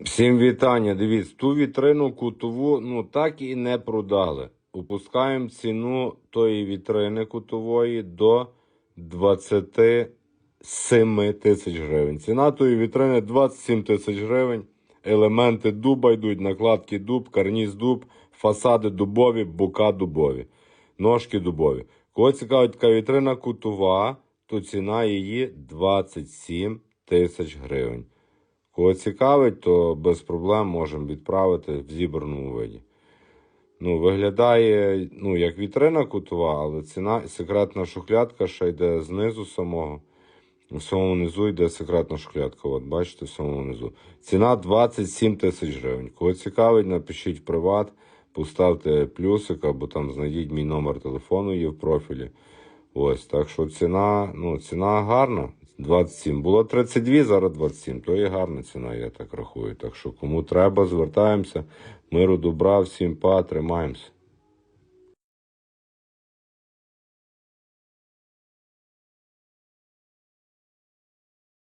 Всім вітання. Дивіться, ту вітрину кутову ну так і не продали. Опускаємо ціну тої вітрини кутової до 27 тисяч гривень. Ціна тої вітрини 27 тисяч гривень. Елементи дуба йдуть, накладки дуб, карніз дуб, фасади дубові, бока дубові, ножки дубові. Кого цікавить така вітрина кутова, то ціна її 27 тисяч гривень. Кого цікавить, то без проблем можемо відправити в зібраному виді. Ну, виглядає ну, як вітрина кутова, але ціна секретна шухлядка ще йде знизу самого. В самому низу йде секретна шухлядка. От бачите, в самому низу. Ціна 27 тисяч гривень. Кого цікавить, напишіть в приват, поставте плюсик або там знайдіть мій номер телефону є в профілі. Ось, так що ціна, ну, ціна гарна. 27. Було 32, зараз 27. То є гарна ціна, я так рахую. Так що кому треба, звертаємося. Миру добра, всім па, тримаємося.